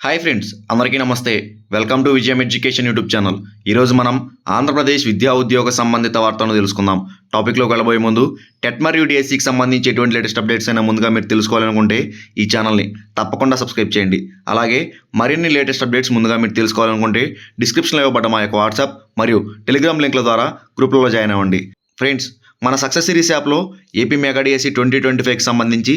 Hi friends అందరికీ నమస్తే. Welcome to Vijayam education YouTube channel ఈరోజు మనం ఆంధ్రప్రదేశ్ విద్యా ఉద్యోగ సంబంధిత వార్తలను తెలుసుకుందాం. టాపిక్లోకి వెళ్ళబోయే ముందు టెట్ మరియు డిఎస్సికి సంబంధించి ఎటువంటి లేటెస్ట్ అప్డేట్స్ అయినా ముందుగా మీరు తెలుసుకోవాలనుకుంటే ఈ ఛానల్ని తప్పకుండా సబ్స్క్రైబ్ చేయండి. అలాగే మరిన్ని లేటెస్ట్ అప్డేట్స్ ముందుగా మీరు తెలుసుకోవాలనుకుంటే డిస్క్రిప్షన్లో ఇవ్వబడ్డ మా యొక్క వాట్సాప్ మరియు టెలిగ్రామ్ లింక్ల ద్వారా గ్రూప్లలో జాయిన్ అవ్వండి. ఫ్రెండ్స్ మన సక్సెస్ సిరీస్ యాప్లో AP mega DSC twenty twenty ఫైవ్కి సంబంధించి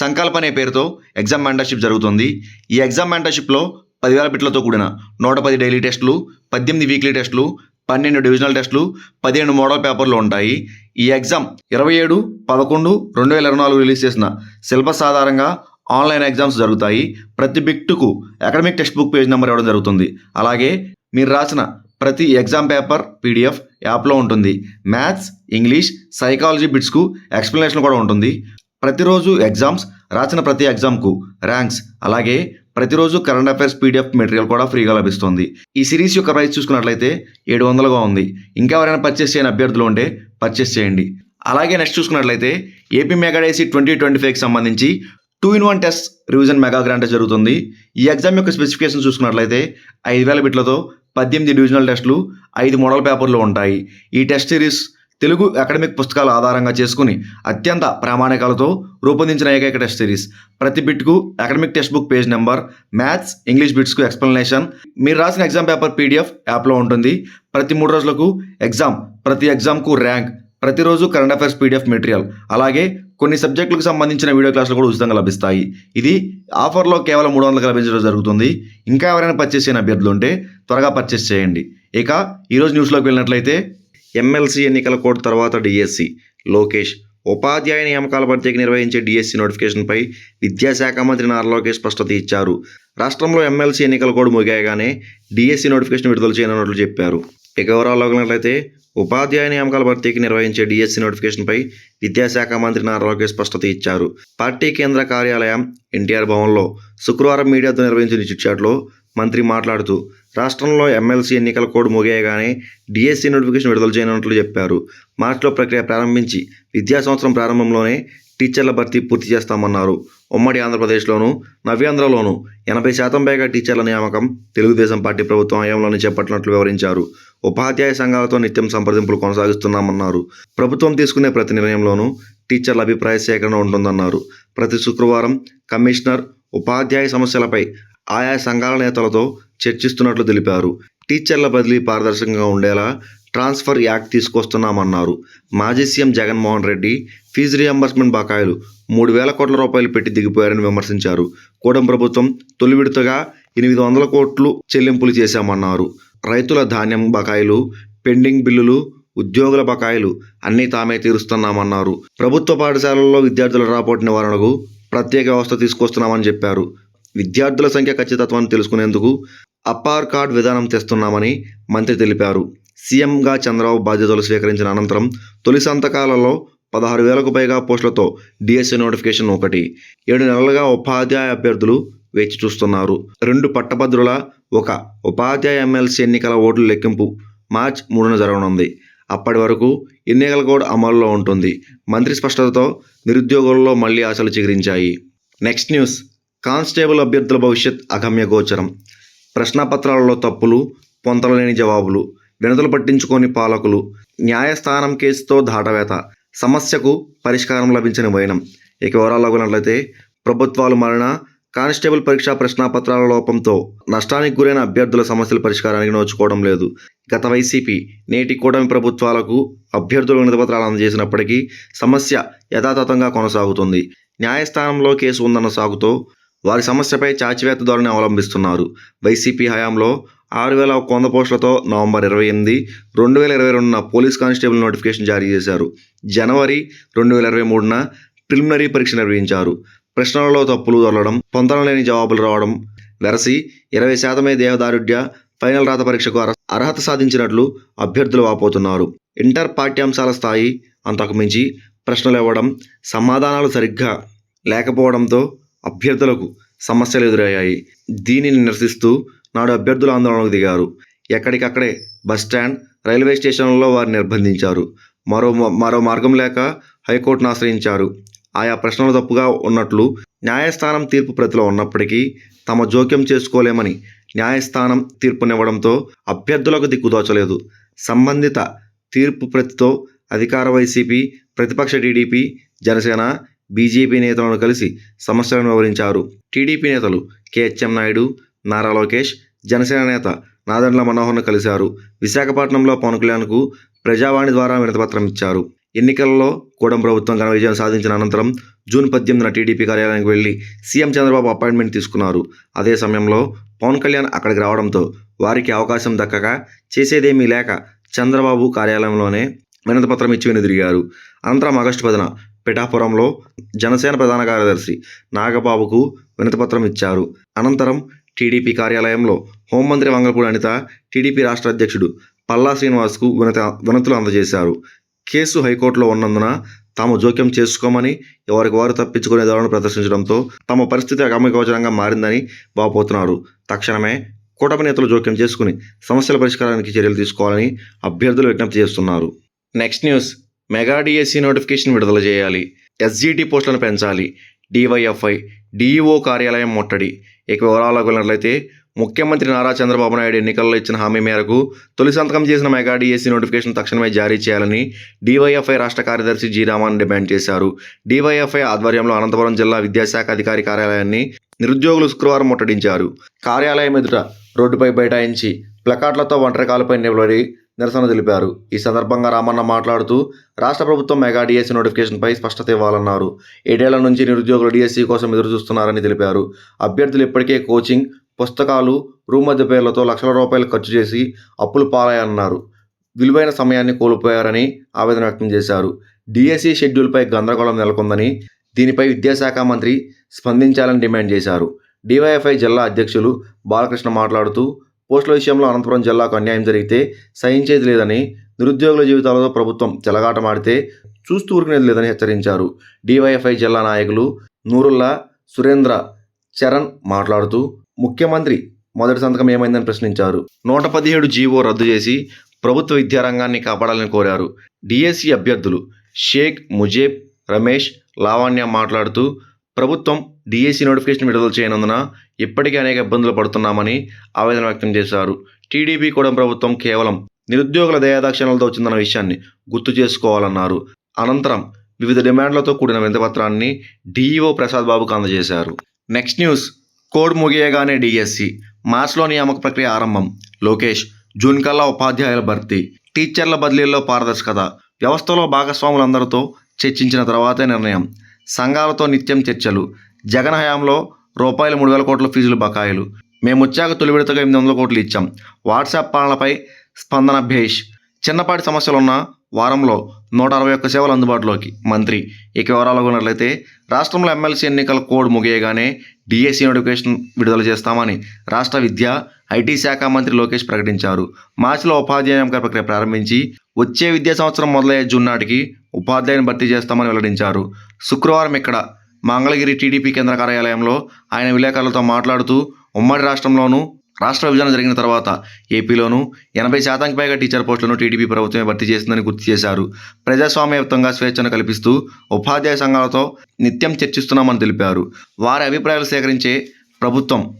సంకల్ప అనే పేరుతో ఎగ్జామ్ మెంటర్షిప్ జరుగుతుంది. ఈ ఎగ్జామ్ మెంటర్షిప్లో పదివేల బిట్లతో కూడిన నూట పది డైలీ టెస్టులు పద్దెనిమిది వీక్లీ టెస్టులు పన్నెండు డివిజనల్ టెస్టులు పదిహేను మోడల్ పేపర్లు ఉంటాయి. ఈ ఎగ్జామ్ ఇరవై ఏడు పదకొండు రెండు వేల ఇరవై నాలుగు రిలీజ్ చేసిన సిలబస్ ఆధారంగా ఆన్లైన్ ఎగ్జామ్స్ జరుగుతాయి. ప్రతి బిట్టుకు academic text book page number ఇవ్వడం జరుగుతుంది. అలాగే మీరు రాసిన ప్రతి ఎగ్జామ్ పేపర్ పీడిఎఫ్ యాప్లో ఉంటుంది. మ్యాథ్స్ ఇంగ్లీష్ సైకాలజీ బిట్స్కు ఎక్స్ప్లెనేషన్ కూడా ఉంటుంది. ప్రతిరోజు ఎగ్జామ్స్ రాసిన ప్రతి ఎగ్జామ్కు ర్యాంక్స్ అలాగే ప్రతిరోజు కరెంట్ అఫైర్స్ పీడిఎఫ్ మెటీరియల్ కూడా ఫ్రీగా లభిస్తుంది. ఈ సిరీస్ యొక్క ప్రైస్ చూసుకున్నట్లయితే ఏడు వందలుగా ఉంది. ఇంకా ఎవరైనా పర్చేస్ చేయని అభ్యర్థులు ఉంటే పర్చేస్ చేయండి. అలాగే నెక్స్ట్ చూసుకున్నట్లయితే ఏపీ మెగాడేసీ ట్వంటీ ట్వంటీ ఫైవ్కి సంబంధించి two in one test revision mega grand జరుగుతుంది. ఈ ఎగ్జామ్ యొక్క స్పెసిఫికేషన్ చూసుకున్నట్లయితే ఐదు వేల బిట్లతో పద్దెనిమిది డివిజనల్ టెస్టులు ఐదు మోడల్ పేపర్లు ఉంటాయి. ఈ టెస్ట్ సిరీస్ తెలుగు అకాడమిక్ పుస్తకాల ఆధారంగా చేసుకుని అత్యంత ప్రామాణికాలతో రూపొందించిన ఏకైక టెస్ట్ సిరీస్. ప్రతి బిట్కు academic text book page number maths English బిట్స్కు explanation. మీరు రాసిన ఎగ్జామ్ పేపర్ పీడిఎఫ్ యాప్లో ఉంటుంది. ప్రతి మూడు రోజులకు ఎగ్జామ్ ప్రతి ఎగ్జామ్కు ర్యాంక్ ప్రతిరోజు కరెంట్ అఫైర్స్ పీడిఎఫ్ మెటీరియల్. అలాగే కొన్ని సబ్జెక్టులకు సంబంధించిన వీడియో క్లాసులు కూడా ఉచితంగా లభిస్తాయి. ఇది ఆఫర్లో కేవలం మూడు వందలకు లభించడం జరుగుతుంది. ఇంకా ఎవరైనా పర్చేస్ చేయని అభ్యర్థులు ఉంటే త్వరగా పర్చేస్ చేయండి. ఇక ఈరోజు న్యూస్లోకి వెళ్ళినట్లయితే ఎమ్మెల్సీ ఎన్నికల కోడ్ తర్వాత డిఎస్సి లోకేష్ ఉపాధ్యాయ నియామకాల భర్తీకి నిర్వహించే డిఎస్సి నోటిఫికేషన్పై విద్యాశాఖ మంత్రి నారా లోకేష్ స్పష్టత ఇచ్చారు. రాష్ట్రంలో ఎమ్మెల్సీ ఎన్నికల కోడ్ ముగియగానే డిఎస్సి నోటిఫికేషన్ విడుదల చేయనున్నట్లు చెప్పారు. ఇక వివరాల్లోకి అయితే ఉపాధ్యాయ నియామకాల భర్తీకి నిర్వహించే డిఎస్సి నోటిఫికేషన్పై విద్యాశాఖ మంత్రి నారా లోకేష్ స్పష్టత ఇచ్చారు. పార్టీ కేంద్ర కార్యాలయం ఎన్టీఆర్ భవన్లో శుక్రవారం మీడియాతో నిర్వహించిన చిట్చాట్లో మంత్రి మాట్లాడుతూ రాష్ట్రంలో ఎమ్మెల్సీ ఎన్నికల కోడ్ ముగియగానే డిఎస్సి నోటిఫికేషన్ విడుదల చేయనున్నట్లు చెప్పారు. మార్చిలో ప్రక్రియ ప్రారంభించి విద్యా సంవత్సరం ప్రారంభంలోనే టీచర్ల భర్తీ పూర్తి చేస్తామన్నారు. ఉమ్మడి ఆంధ్రప్రదేశ్లోను నవ్యాంధ్రలోను ఎనభై శాతం పైగా టీచర్ల నియామకం తెలుగుదేశం పార్టీ ప్రభుత్వం హయాంలోనే చేపట్టినట్లు వివరించారు. ఉపాధ్యాయ సంఘాలతో నిత్యం సంప్రదింపులు కొనసాగిస్తున్నామన్నారు. ప్రభుత్వం తీసుకునే ప్రతి నిర్ణయంలోనూ టీచర్ల అభిప్రాయ సేకరణ ఉంటుందన్నారు. ప్రతి శుక్రవారం కమిషనర్ ఉపాధ్యాయ సమస్యలపై ఆయా సంఘాల నేతలతో చర్చిస్తున్నట్లు తెలిపారు. టీచర్ల బదిలీ పారదర్శకంగా ఉండేలా ట్రాన్స్ఫర్ యాక్ట్ తీసుకొస్తున్నామన్నారు. మాజీ CM Jaganmohan Reddy fee reimbursement బకాయిలు మూడు వేల కోట్ల రూపాయలు పెట్టి దిగిపోయారని విమర్శించారు. కూడం ప్రభుత్వం తొలి విడతగా ఎనిమిది వందల కోట్లు చెల్లింపులు చేశామన్నారు. రైతుల ధాన్యం బకాయిలు పెండింగ్ బిల్లులు ఉద్యోగుల బకాయిలు అన్నీ తామే తీరుస్తున్నామన్నారు. ప్రభుత్వ పాఠశాలల్లో విద్యార్థుల రాపోటు నివారణకు ప్రత్యేక వ్యవస్థ తీసుకొస్తున్నామని చెప్పారు. విద్యార్థుల సంఖ్య ఖచ్చితత్వాన్ని తెలుసుకునేందుకు అప్పార్ కార్డ్ విధానం తెస్తున్నామని మంత్రి తెలిపారు. సీఎంగా చంద్రబాబు బాధ్యతలు స్వీకరించిన అనంతరం తొలి సంతకాలలో పదహారు వేలకు పైగా పోస్టులతో డిఎస్సీ నోటిఫికేషన్ ఒకటి. ఏడు నెలలుగా ఉపాధ్యాయ అభ్యర్థులు వేచి చూస్తున్నారు. రెండు పట్టభద్రుల ఒక ఉపాధ్యాయ ఎమ్మెల్సీ ఎన్నికల ఓట్ల లెక్కింపు మార్చ్ మూడున జరగనుంది. అప్పటి వరకు ఎన్నికల కోడ్ అమల్లో ఉంటుంది. మంత్రి స్పష్టతతో నిరుద్యోగుల్లో మళ్ళీ ఆశలు చిగురించాయి. Next news. కానిస్టేబుల్ అభ్యర్థుల భవిష్యత్ అగమ్య గోచరం. ప్రశ్నపత్రాలలో తప్పులు పొంతలేని జవాబులు వినతులు పట్టించుకోని పాలకులు న్యాయస్థానం కేసుతో దాటవేత సమస్యకు పరిష్కారం లభించని వైనం. ఇక వివరాల్లో ఉన్నట్లయితే ప్రభుత్వాలు మారిన కానిస్టేబుల్ పరీక్షా ప్రశ్నాపత్రాల లోపంతో నష్టానికి గురైన అభ్యర్థుల సమస్యల పరిష్కారానికి నోచుకోవడం లేదు. గత వైసీపీ నేటి కూటమి ప్రభుత్వాలకు అభ్యర్థుల వినతిపత్రాలు అందజేసినప్పటికీ సమస్య యథాతథంగా కొనసాగుతుంది. న్యాయస్థానంలో కేసు ఉందన్న సాగుతో వారి సమస్యపై చాచివేత ధోరణి అవలంబిస్తున్నారు. వైసీపీ హయాంలో ఆరు వేల ఒక వంద పోస్టులతో నవంబర్ ఇరవై ఎనిమిది రెండు వేల ఇరవై రెండున పోలీస్ కానిస్టేబుల్ నోటిఫికేషన్ జారీ చేశారు. జనవరి రెండు వేల ఇరవై మూడున ప్రిలిమినరీ పరీక్ష నిర్వహించారు. ప్రశ్నలలో తప్పులు దొరలడం పొందలేని జవాబులు రావడం వెరసి ఇరవై శాతమే దేహదారుఢ్య ఫైనల్ రాత పరీక్షకు అర్హత సాధించినట్లు అభ్యర్థులు వాపోతున్నారు. ఇంటర్ పాఠ్యాంశాల స్థాయి అంతకు మించి ప్రశ్నలు ఇవ్వడం సమాధానాలు సరిగ్గా లేకపోవడంతో అభ్యర్థులకు సమస్యలు ఎదురయ్యాయి. దీనిని నిరసిస్తూ నాడు అభ్యర్థులు ఆందోళనకు దిగారు. ఎక్కడికక్కడే బస్టాండ్ రైల్వే స్టేషన్లలో వారిని నిర్బంధించారు. మరో మరో మార్గం లేక హైకోర్టును ఆశ్రయించారు. ఆయా ప్రశ్నలు తప్పుగా ఉన్నట్లు న్యాయస్థానం తీర్పు ప్రతిలో ఉన్నప్పటికీ తమ జోక్యం చేసుకోలేమని న్యాయస్థానం తీర్పునివ్వడంతో అభ్యర్థులకు దిక్కుదోచలేదు. సంబంధిత తీర్పు ప్రతితో అధికార వైసీపీ ప్రతిపక్ష టీడీపీ జనసేన బీజేపీ నేతలను కలిసి సమస్యలను వివరించారు. టీడీపీ నేతలు కేహెచ్ఎం నాయుడు నారా లోకేష్ జనసేన నేత నాదండ్ల మనోహర్ను కలిశారు. విశాఖపట్నంలో పవన్ కళ్యాణ్కు ప్రజావాణి ద్వారా వినతిపత్రం ఇచ్చారు. ఎన్నికల్లో కూడం ప్రభుత్వం ఘన విజయం సాధించిన అనంతరం జూన్ పద్దెనిమిదిన టీడీపీ కార్యాలయానికి వెళ్ళి సీఎం చంద్రబాబు అపాయింట్మెంట్ తీసుకున్నారు. అదే సమయంలో పవన్ కళ్యాణ్ అక్కడికి రావడంతో వారికి అవకాశం దక్కక చేసేదేమీ లేక చంద్రబాబు కార్యాలయంలోనే వినతిపత్రం ఇచ్చి వెనుదిరిగారు అనంతరం ఆగస్టు పదిన పిఠాపురంలో జనసేన ప్రధాన కార్యదర్శి నాగబాబుకు వినతిపత్రం ఇచ్చారు. అనంతరం టీడీపీ కార్యాలయంలో హోంమంత్రి వంగలపూడి అనిత టీడీపీ రాష్ట్ర అధ్యక్షుడు పల్లా శ్రీనివాస్కు వినత వినతులు అందజేశారు. కేసు హైకోర్టులో ఉన్నందున తాము జోక్యం చేసుకోమని ఎవరికి వారు తప్పించుకునే ధోరణి ప్రదర్శించడంతో తమ పరిస్థితి అగమ్యగోచరంగా మారిందని వాపోతున్నారు తక్షణమే కూటమి నేతలు జోక్యం చేసుకుని సమస్యల పరిష్కారానికి చర్యలు తీసుకోవాలని అభ్యర్థులు విజ్ఞప్తి చేస్తున్నారు. Next news. Mega DSC notification విడుదల చేయాలి. ఎస్జీటీ పోస్టులను పెంచాలి. డివైఎఫ్ఐ డిఈఓ కార్యాలయం ముట్టడి. ఇక వివరాలకు వెళ్ళినట్లయితే ముఖ్యమంత్రి నారా చంద్రబాబు నాయుడు ఎన్నికల్లో ఇచ్చిన హామీ మేరకు తొలి సంతకం చేసిన మెగా నోటిఫికేషన్ తక్షణమే జారీ చేయాలని డివైఎఫ్ఐ రాష్ట్ర కార్యదర్శి జి డిమాండ్ చేశారు. డివైఎఫ్ఐ ఆధ్వర్యంలో అనంతపురం జిల్లా విద్యాశాఖ అధికారి కార్యాలయాన్ని నిరుద్యోగులు శుక్రవారం ముట్టడించారు. కార్యాలయం ఎదుట రోడ్డుపై బైఠాయించి ప్లకార్డులతో ఒంటరికాలపై నిలబడి నిరసన తెలిపారు. ఈ సందర్భంగా రామన్న మాట్లాడుతూ రాష్ట్ర ప్రభుత్వం మెగా డిఎస్సీ నోటిఫికేషన్పై స్పష్టత ఇవ్వాలన్నారు. ఏడేళ్ళ నుంచి నిరుద్యోగులు డిఎస్సి కోసం ఎదురుచూస్తున్నారని తెలిపారు. అభ్యర్థులు ఇప్పటికే కోచింగ్ పుస్తకాలు రూమ్ మధ్య పేర్లతో లక్షల రూపాయలు ఖర్చు చేసి అప్పులు పాలయ్యన్నారు విలువైన సమయాన్ని కోల్పోయారని ఆవేదన వ్యక్తం చేశారు. డిఎస్సీ షెడ్యూల్పై గందరగోళం నెలకొందని దీనిపై విద్యాశాఖ మంత్రి స్పందించాలని డిమాండ్ చేశారు. డివైఎఫ్ఐ జిల్లా అధ్యక్షులు బాలకృష్ణ మాట్లాడుతూ పోస్టుల విషయంలో అనంతపురం జిల్లాకు అన్యాయం జరిగితే సహించేది లేదని నిరుద్యోగుల జీవితాలతో ప్రభుత్వం చెలగాటమాడితే చూస్తూ ఊరుకునేది లేదని హెచ్చరించారు. డివైఎఫ్ఐ జిల్లా నాయకులు నూరుల్లా సురేంద్ర చరణ్ మాట్లాడుతూ ముఖ్యమంత్రి మొదటి సంతకం ఏమైందని ప్రశ్నించారు. నూట పదిహేడు జీవో రద్దు చేసి ప్రభుత్వ విద్యారంగాన్ని కాపాడాలని కోరారు. డిఎస్సి అభ్యర్థులు షేక్ ముజేబ్ రమేష్ లావణ్య మాట్లాడుతూ ప్రభుత్వం డిఎస్సి నోటిఫికేషన్ విడుదల చేయనందున ఇప్పటికే అనేక ఇబ్బందులు పడుతున్నామని ఆవేదన వ్యక్తం చేశారు. టీడీపీ కూడా ప్రభుత్వం కేవలం నిరుద్యోగుల దయాదాక్షిణలతో వచ్చిందన్న విషయాన్ని గుర్తు చేసుకోవాలన్నారు. అనంతరం వివిధ డిమాండ్లతో కూడిన వింతపత్రాన్ని డీఈఓ ప్రసాద్ బాబుకు అందజేశారు. నెక్స్ట్ న్యూస్ కోడ్ ముగియగానే డిఎస్సి మార్చ్లో నియామక ప్రక్రియ ఆరంభం. లోకేష్ జూన్ కల్లా ఉపాధ్యాయుల భర్తీ. టీచర్ల బదిలీల్లో పారదర్శకత. వ్యవస్థలో భాగస్వాములందరితో చర్చించిన తర్వాతే నిర్ణయం. సంఘాలతో నిత్యం చర్చలు. జగన్ హయాంలో రూపాయలు మూడు వేల కోట్ల ఫీజులు బకాయిలు. మేము వచ్చాక తొలి విడతగా ఎనిమిది వందల కోట్లు ఇచ్చాం. వాట్సాప్ పాలనపై స్పందన భేష్. చిన్నపాటి సమస్యలున్న వారంలో నూట అరవై ఒక్క సేవలు అందుబాటులోకి. మంత్రి. ఇక వివరాలు ఉన్నట్లయితే రాష్ట్రంలో ఎమ్మెల్సీ ఎన్నికల కోడ్ ముగియగానే డిఎస్సీ నోటిఫికేషన్ విడుదల చేస్తామని రాష్ట్ర విద్య ఐటీ శాఖ మంత్రి లోకేష్ ప్రకటించారు. మార్చిలో ఉపాధ్యాయ నియామక ప్రక్రియ ప్రారంభించి వచ్చే విద్యా సంవత్సరం మొదలయ్యే జూన్ నాటికి ఉపాధ్యాయుని భర్తీ చేస్తామని వెల్లడించారు. శుక్రవారం ఇక్కడ మంగళగిరి టీడీపీ కేంద్ర కార్యాలయంలో ఆయన విలేకరులతో మాట్లాడుతూ ఉమ్మడి రాష్ట్రంలోనూ రాష్ట్ర విభజన జరిగిన తర్వాత ఏపీలోనూ ఎనభై శాతానికి పైగా టీచర్ పోస్టులను టీడీపీ ప్రభుత్వమే భర్తీ చేసిందని గుర్తు చేశారు. ప్రజాస్వామ్యయుక్తంగా స్వేచ్ఛను కల్పిస్తూ ఉపాధ్యాయ సంఘాలతో నిత్యం చర్చిస్తున్నామని తెలిపారు. వారి అభిప్రాయాలు సేకరించే ప్రభుత్వం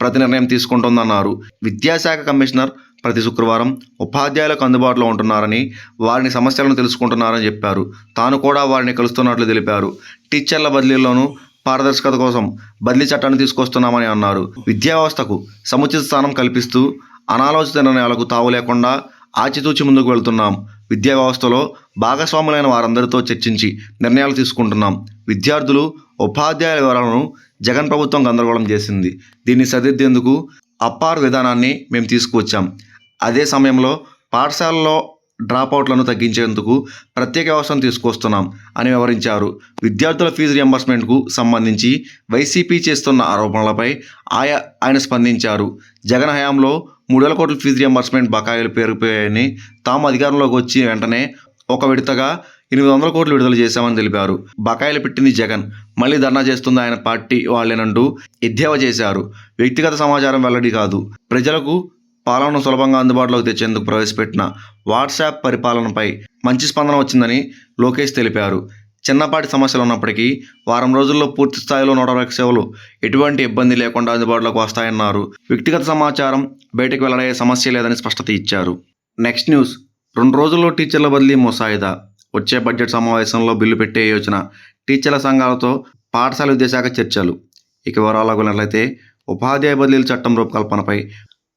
ప్రతి నిర్ణయం తీసుకుంటోందన్నారు. విద్యాశాఖ కమిషనర్ ప్రతి శుక్రవారం ఉపాధ్యాయులకు అందుబాటులో ఉంటున్నారని వారిని సమస్యలను తెలుసుకుంటున్నారని చెప్పారు. తాను కూడా వారిని కలుస్తున్నట్లు తెలిపారు. టీచర్ల బదిలీల్లోనూ పారదర్శకత కోసం బదిలీ చట్టాన్ని తీసుకొస్తున్నామని అన్నారు. విద్యా వ్యవస్థకు సముచిత స్థానం కల్పిస్తూ అనాలోచిత నిర్ణయాలకు తావు లేకుండా ఆచితూచి ముందుకు వెళ్తున్నాం. విద్యా వ్యవస్థలో భాగస్వాములైన వారందరితో చర్చించి నిర్ణయాలు తీసుకుంటున్నాం. విద్యార్థులు ఉపాధ్యాయుల వివరాలను జగన్ ప్రభుత్వం గందరగోళం చేసింది. దీన్ని సరిదిద్దేందుకు అప్పార్ విధానాన్ని మేము తీసుకువచ్చాం. అదే సమయంలో పాఠశాలలో డ్రాపౌట్లను తగ్గించేందుకు ప్రత్యేక వ్యవస్థను తీసుకొస్తున్నాం అని వివరించారు. విద్యార్థుల ఫీజు రియంబర్స్మెంట్కు సంబంధించి వైసీపీ చేస్తున్న ఆరోపణలపై ఆయా ఆయన స్పందించారు. జగన్ హయాంలో మూడు వేల కోట్ల ఫీజు రియంబర్స్మెంట్ బకాయిలు పేరుకుపోయాయని తాము అధికారంలోకి వచ్చి వెంటనే ఒక విడతగా ఎనిమిది వందల కోట్లు విడుదల చేశామని తెలిపారు. బకాయిలు పెట్టింది జగన్. మళ్ళీ ధర్నా చేస్తుంది ఆయన పార్టీ వాళ్ళేనంటూ ఎద్దేవా చేశారు. వ్యక్తిగత సమాచారం వెల్లడి కాదు. ప్రజలకు పాలనను సులభంగా అందుబాటులోకి తెచ్చేందుకు ప్రవేశపెట్టిన వాట్సాప్ పరిపాలనపై మంచి స్పందన వచ్చిందని లోకేష్ తెలిపారు. చిన్నపాటి సమస్యలు ఉన్నప్పటికీ వారం రోజుల్లో పూర్తి స్థాయిలో నోటవర్క్ సేవలు ఎటువంటి ఇబ్బంది లేకుండా అందుబాటులోకి వస్తాయన్నారు. వ్యక్తిగత సమాచారం బయటకు వెల్లడయ్యే సమస్య లేదని స్పష్టత ఇచ్చారు. Next news. రెండు రోజుల్లో టీచర్ల బదిలీ ముసాయిదా. వచ్చే బడ్జెట్ సమావేశంలో బిల్లు పెట్టే యోచన టీచర్ల సంఘాలతో పాఠశాల విద్యాశాఖ చర్చలు. ఇక వివరాలు ఉపాధ్యాయ బదిలీల చట్టం రూపకల్పనపై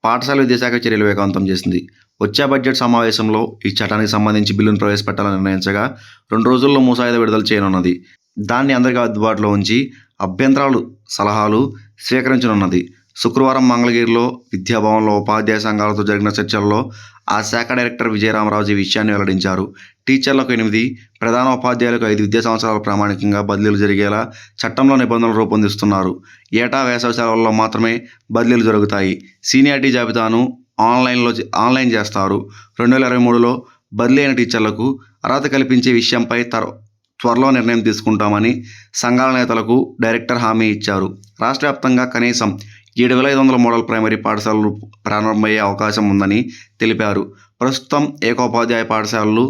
పాఠశాల విద్యాశాఖ చర్యలు వేగవంతం చేసింది. వచ్చే బడ్జెట్ సమావేశంలో ఈ చట్టానికి సంబంధించి బిల్లును ప్రవేశపెట్టాలని నిర్ణయించగా రెండు రోజుల్లో ముసాయిదా విడుదల చేయనున్నది. దాన్ని అందరికీ అందుబాటులో ఉంచి అభ్యంతరాలు సలహాలు స్వీకరించనున్నది. శుక్రవారం మంగళగిరిలో విద్యాభవన్లో ఉపాధ్యాయ సంఘాలతో జరిగిన చర్చల్లో ఆ శాఖ డైరెక్టర్ విజయరామరాజు ఈ విషయాన్ని వెల్లడించారు. టీచర్లకు ఎనిమిది ప్రధాన ఉపాధ్యాయులకు ఐదు విద్యా సంవత్సరాల ప్రామాణికంగా బదిలీలు జరిగేలా చట్టంలో నిబంధనలు రూపొందిస్తున్నారు. ఏటా వేసవి సెలవుల్లో మాత్రమే బదిలీలు జరుగుతాయి. సీనియారిటీ జాబితాను ఆన్లైన్లో ఆన్లైన్ చేస్తారు. రెండు వేల ఇరవై మూడులో బదిలీ అయిన టీచర్లకు అర్హత కల్పించే విషయంపై తర్ త్వరలో నిర్ణయం తీసుకుంటామని సంఘాల నేతలకు డైరెక్టర్ హామీ ఇచ్చారు. రాష్ట్ర వ్యాప్తంగా కనీసం ఏడు వేల ఐదు వందల మోడల్ ప్రైమరీ పాఠశాలలు ప్రారంభమయ్యే అవకాశం ఉందని తెలిపారు. ప్రస్తుతం ఏకోపాధ్యాయ పాఠశాలలు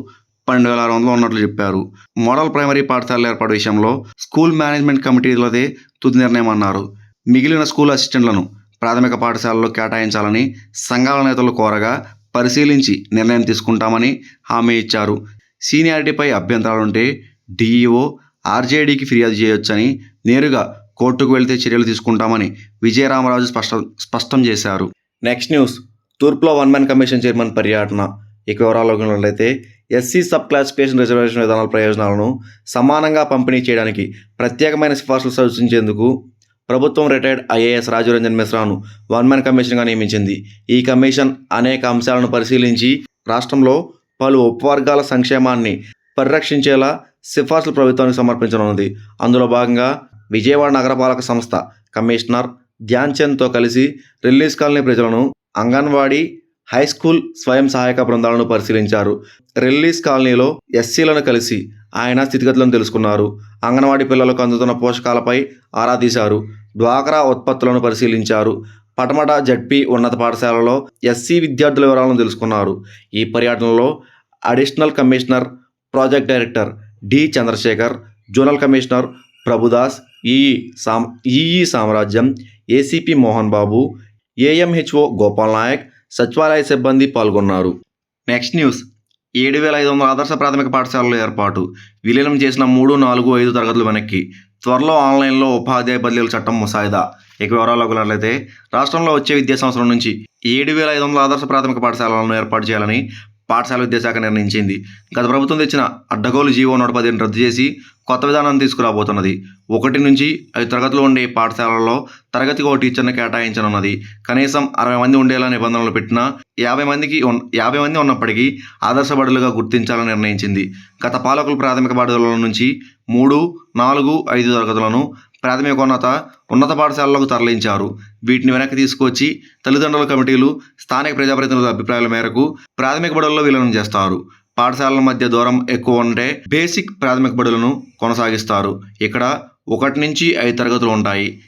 పన్నెండు వేల ఆరు వందలు ఉన్నట్లు చెప్పారు. మోడల్ ప్రైమరీ పాఠశాలల ఏర్పాటు విషయంలో స్కూల్ మేనేజ్మెంట్ కమిటీలదే తుది నిర్ణయం అన్నారు. మిగిలిన స్కూల్ అసిస్టెంట్లను ప్రాథమిక పాఠశాలలో కేటాయించాలని సంఘాల నేతలు కోరగా పరిశీలించి నిర్ణయం తీసుకుంటామని హామీ ఇచ్చారు. సీనియారిటీపై అభ్యంతరాలుంటే డిఈఓ ఆర్జేడీకి ఫిర్యాదు చేయొచ్చని నేరుగా కోర్టుకు వెళ్తే చర్యలు తీసుకుంటామని విజయరామరాజు స్పష్టం స్పష్టం చేశారు. Next news. తూర్పులో one man commission chairman పర్యటన. ఇక వివరాల్లోకి ఎస్సీ సబ్ క్లాసిఫికేషన్ రిజర్వేషన్ విధానాల ప్రయోజనాలను సమానంగా పంపిణీ చేయడానికి ప్రత్యేకమైన సిఫార్సులు సూచించేందుకు ప్రభుత్వం రిటైర్డ్ ఐఏఎస్ రాజురంజన్ మిశ్రాను వన్ మ్యాన్ కమిషన్గా నియమించింది. ఈ కమిషన్ అనేక అంశాలను పరిశీలించి రాష్ట్రంలో పలు ఉపవర్గాల సంక్షేమాన్ని పరిరక్షించేలా సిఫార్సులు ప్రభుత్వానికి సమర్పించనున్నది. అందులో భాగంగా విజయవాడ నగరపాలక సంస్థ కమిషనర్ ధ్యాన్ చంద్తో కలిసి రిలీజ్ కాలనీ ప్రజలను అంగన్వాడీ హై స్కూల్ స్వయం సహాయక బృందాలను పరిశీలించారు. రిలీజ్ కాలనీలో ఎస్సీలను కలిసి ఆయన స్థితిగతులను తెలుసుకున్నారు. అంగన్వాడీ పిల్లలకు అందుతున్న పోషకాలపై ఆరా తీశారు. డ్వాక్రా ఉత్పత్తులను పరిశీలించారు. పటమట జడ్పీ ఉన్నత పాఠశాలలో ఎస్సీ విద్యార్థుల వివరాలను తెలుసుకున్నారు. ఈ పర్యటనలో additional commissioner project director D Chandrasekhar zonal commissioner Prabhudas EE Sam EE Samrajyam ACP Mohan Babu AMHO Gopal Naik సచివాలయ సిబ్బంది పాల్గొన్నారు. Next news. ఏడు వేల ఐదు వందల ఆదర్శ ప్రాథమిక పాఠశాలల ఏర్పాటు. విలీనం చేసిన మూడు నాలుగు ఐదు తరగతులు వెనక్కి. త్వరలో ఆన్లైన్లో ఉపాధ్యాయ బదిలీల చట్టం ముసాయిదా. ఇక వివరాల్లోకి వెళ్ళినట్లయితే రాష్ట్రంలో వచ్చే విద్యా సంవత్సరం నుంచి ఏడు వేల ఐదు వందల ఆదర్శ ప్రాథమిక పాఠశాలలను ఏర్పాటు చేయాలని పాఠశాల విద్యాశాఖ నిర్ణయించింది. గత ప్రభుత్వం తెచ్చిన అడ్డగోలు జీవో నూట పదిహేను రద్దు చేసి కొత్త విధానం తీసుకురాబోతున్నది. ఒకటి నుంచి ఐదు తరగతులు ఉండే పాఠశాలల్లో తరగతికి ఒక టీచర్ని కేటాయించనున్నది. కనీసం అరవై మంది ఉండేలా నిబంధనలు పెట్టినా యాభై మందికి యాభై మంది ఉన్నప్పటికీ ఆదర్శ బడులుగా గుర్తించాలని నిర్ణయించింది. గత పాలకులు ప్రాథమిక బడుల నుంచి మూడు నాలుగు ఐదు తరగతులను ప్రాథమికోన్నత ఉన్నత పాఠశాలలకు తరలించారు. వీటిని వెనక్కి తీసుకొచ్చి తల్లిదండ్రుల కమిటీలు స్థానిక ప్రజాప్రతినిధుల అభిప్రాయాల మేరకు ప్రాథమిక బడుల్లో విలీనం చేస్తారు. పాఠశాలల మధ్య దూరం ఎక్కువ ఉంటే బేసిక్ ప్రాథమిక బడులను కొనసాగిస్తారు. ఇక్కడ ఒకటి నుంచి ఐదు తరగతులు ఉంటాయి.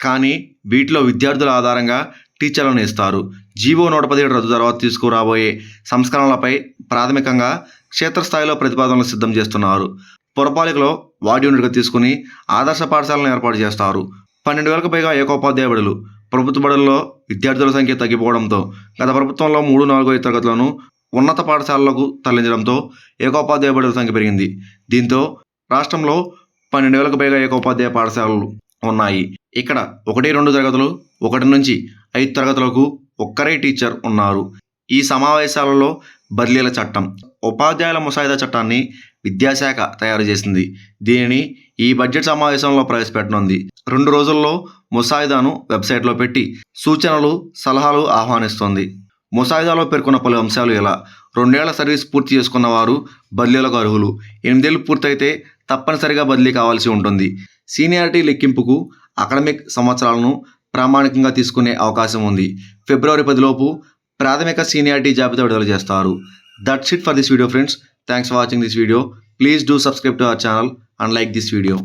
కానీ వీటిలో విద్యార్థుల ఆధారంగా టీచర్లను ఇస్తారు. జీవో నూట పదిహేడు రద్దు తర్వాత తీసుకురాబోయే సంస్కరణలపై ప్రాథమికంగా క్షేత్రస్థాయిలో ప్రతిపాదనలు సిద్ధం చేస్తున్నారు. పురపాలికలో వార్డు యూనిట్గా తీసుకుని ఆదర్శ పాఠశాలను ఏర్పాటు చేస్తారు. పన్నెండు వేలకు పైగా ఏకోపాధ్యాయ బడులు. ప్రభుత్వ బడుల్లో విద్యార్థుల సంఖ్య తగ్గిపోవడంతో గత ప్రభుత్వంలో మూడు నాలుగో తరగతులను ఉన్నత పాఠశాలలకు తరలించడంతో ఏకోపాధ్యాయ బడుల సంఖ్య పెరిగింది. దీంతో రాష్ట్రంలో పన్నెండు వేలకు పైగా ఏకోపాధ్యాయ పాఠశాలలు ఉన్నాయి. ఇక్కడ ఒకటి రెండు తరగతులు ఒకటి నుంచి ఐదు తరగతులకు ఒక్కరే టీచర్ ఉన్నారు. ఈ సమావేశాలలో బదిలీల చట్టం ఉపాధ్యాయుల ముసాయిదా చట్టాన్ని విద్యాశాఖ తయారు చేసింది. దీనిని ఈ బడ్జెట్ సమావేశంలో ప్రవేశపెట్టనుంది. రెండు రోజుల్లో ముసాయిదాను వెబ్సైట్లో పెట్టి సూచనలు సలహాలు ఆహ్వానిస్తోంది. ముసాయిదాలో పేర్కొన్న పలు అంశాలు ఇలా. రెండేళ్ళ సర్వీస్ పూర్తి చేసుకున్న వారు బదిలీలకు అర్హులు. ఎనిమిదేళ్ళు పూర్తయితే తప్పనిసరిగా బదిలీ కావాల్సి ఉంటుంది. సీనియారిటీ లెక్కింపుకు అకాడమిక్ సంవత్సరాలను ప్రామాణికంగా తీసుకునే అవకాశం ఉంది. ఫిబ్రవరి పదిలోపు ప్రాథమిక సీనియారిటీ జాబితా విడుదల చేస్తారు. That it for this video friends. Thanks for watching this video. Please do subscribe to our channel and like this video.